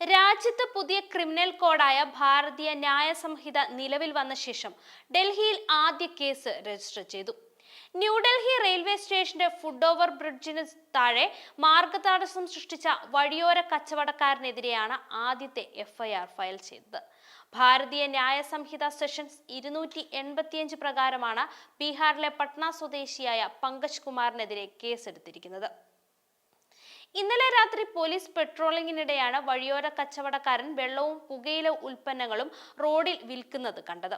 രാജ്യത്ത് പുതിയ ക്രിമിനൽ കോഡായ ഭാരതീയ ന്യായ സംഹിത നിലവിൽ വന്ന ശേഷം ഡൽഹിയിൽ ആദ്യ കേസ് രജിസ്റ്റർ ചെയ്തു. ന്യൂഡൽഹി റെയിൽവേ സ്റ്റേഷന്റെ ഫുഡ് ഓവർ ബ്രിഡ്ജിന് താഴെ മാർഗതടസ്സം സൃഷ്ടിച്ച വഴിയോര കച്ചവടക്കാരനെതിരെയാണ് ആദ്യത്തെ എഫ്ഐആർ ഫയൽ ചെയ്തത്. ഭാരതീയ ന്യായ സംഹിത സെഷൻസ് ഇരുന്നൂറ്റി എൺപത്തിയഞ്ച് പ്രകാരമാണ് ബീഹാറിലെ പട്ന സ്വദേശിയായ പങ്കജ് കുമാറിനെതിരെ കേസെടുത്തിരിക്കുന്നത്. ഇന്നലെ രാത്രി പോലീസ് പെട്രോളിങ്ങിനിടെയാണ് വഴിയോര കച്ചവടക്കാരൻ വെള്ളവും പുകയില ഉൽപ്പന്നങ്ങളും റോഡിൽ വിൽക്കുന്നത് കണ്ടത്.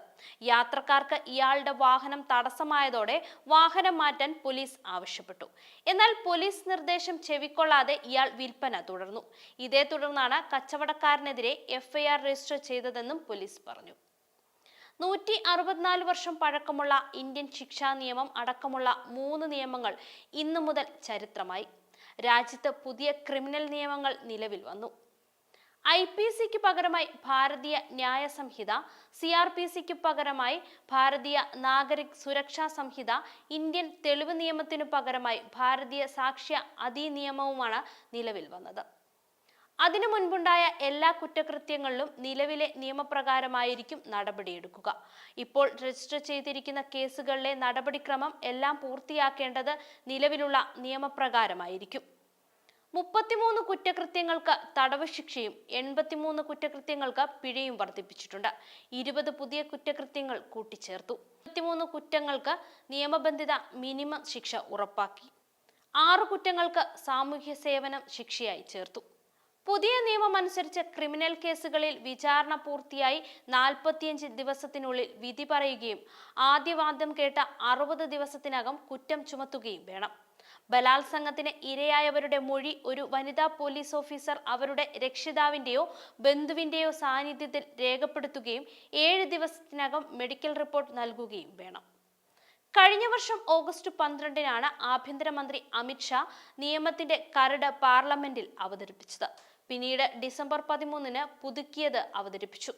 യാത്രക്കാർക്ക് ഇയാളുടെ വാഹനം തടസ്സമായതോടെ വാഹനം മാറ്റാൻ പോലീസ് ആവശ്യപ്പെട്ടു. എന്നാൽ പോലീസ് നിർദ്ദേശം ചെവിക്കൊള്ളാതെ ഇയാൾ വിൽപ്പന തുടർന്നു. ഇതേ തുടർന്നാണ് കച്ചവടക്കാരനെതിരെ എഫ്ഐആർ രജിസ്റ്റർ ചെയ്തതെന്നും പോലീസ് പറഞ്ഞു. നൂറ്റി അറുപത്തിനാല് വർഷം പഴക്കമുള്ള ഇന്ത്യൻ ശിക്ഷാ നിയമം അടക്കമുള്ള മൂന്ന് നിയമങ്ങൾ ഇന്നു മുതൽ ചരിത്രമായി. രാജ്യത്ത് പുതിയ ക്രിമിനൽ നിയമങ്ങൾ നിലവിൽ വന്നു. ഐ പി സിക്ക് പകരമായി ഭാരതീയ ന്യായ സംഹിത സി ആർ പി സിക്ക് പകരമായി ഭാരതീയ നാഗരിക് സുരക്ഷാ സംഹിത ഇന്ത്യൻ തെളിവ് നിയമത്തിനു പകരമായി ഭാരതീയ സാക്ഷ്യ അധിനിയമവുമാണ് നിലവിൽ വന്നത്. അതിനു മുൻപുണ്ടായ എല്ലാ കുറ്റകൃത്യങ്ങളിലും നിലവിലെ നിയമപ്രകാരമായിരിക്കും നടപടിയെടുക്കുക. ഇപ്പോൾ രജിസ്റ്റർ ചെയ്തിരിക്കുന്ന കേസുകളിലെ നടപടിക്രമം എല്ലാം പൂർത്തിയാക്കേണ്ടത് നിലവിലുള്ള നിയമപ്രകാരമായിരിക്കും. മുപ്പത്തിമൂന്ന് കുറ്റകൃത്യങ്ങൾക്ക് തടവ് ശിക്ഷയും എൺപത്തിമൂന്ന് കുറ്റകൃത്യങ്ങൾക്ക് പിഴയും വർദ്ധിപ്പിച്ചിട്ടുണ്ട്. ഇരുപത് പുതിയ കുറ്റകൃത്യങ്ങൾ കൂട്ടിച്ചേർത്തു. മുപ്പത്തിമൂന്ന് കുറ്റങ്ങൾക്ക് നിയമബന്ധിത മിനിമം ശിക്ഷ ഉറപ്പാക്കി. ആറ് കുറ്റങ്ങൾക്ക് സാമൂഹ്യ സേവനം ശിക്ഷയായി ചേർത്തു. പുതിയ നിയമം അനുസരിച്ച് ക്രിമിനൽ കേസുകളിൽ വിചാരണ പൂർത്തിയായി നാൽപ്പത്തിയഞ്ച് ദിവസത്തിനുള്ളിൽ വിധി പറയുകയും ആദ്യവാദ്യം കേട്ട അറുപത് ദിവസത്തിനകം കുറ്റം ചുമത്തുകയും വേണം. ബലാത്സംഗത്തിന് ഇരയായവരുടെ മൊഴി ഒരു വനിതാ പോലീസ് ഓഫീസർ അവരുടെ രക്ഷിതാവിന്റെയോ ബന്ധുവിന്റെയോ സാന്നിധ്യത്തിൽ രേഖപ്പെടുത്തുകയും ഏഴ് ദിവസത്തിനകം മെഡിക്കൽ റിപ്പോർട്ട് നൽകുകയും വേണം. കഴിഞ്ഞ വർഷം ഓഗസ്റ്റ് പന്ത്രണ്ടിനാണ് ആഭ്യന്തരമന്ത്രി അമിത്ഷാ നിയമത്തിന്റെ കരട് പാർലമെന്റിൽ അവതരിപ്പിച്ചത്. പിന്നീട് ഡിസംബർ പതിമൂന്നിന് പുതുക്കിയത് അവതരിപ്പിച്ചു.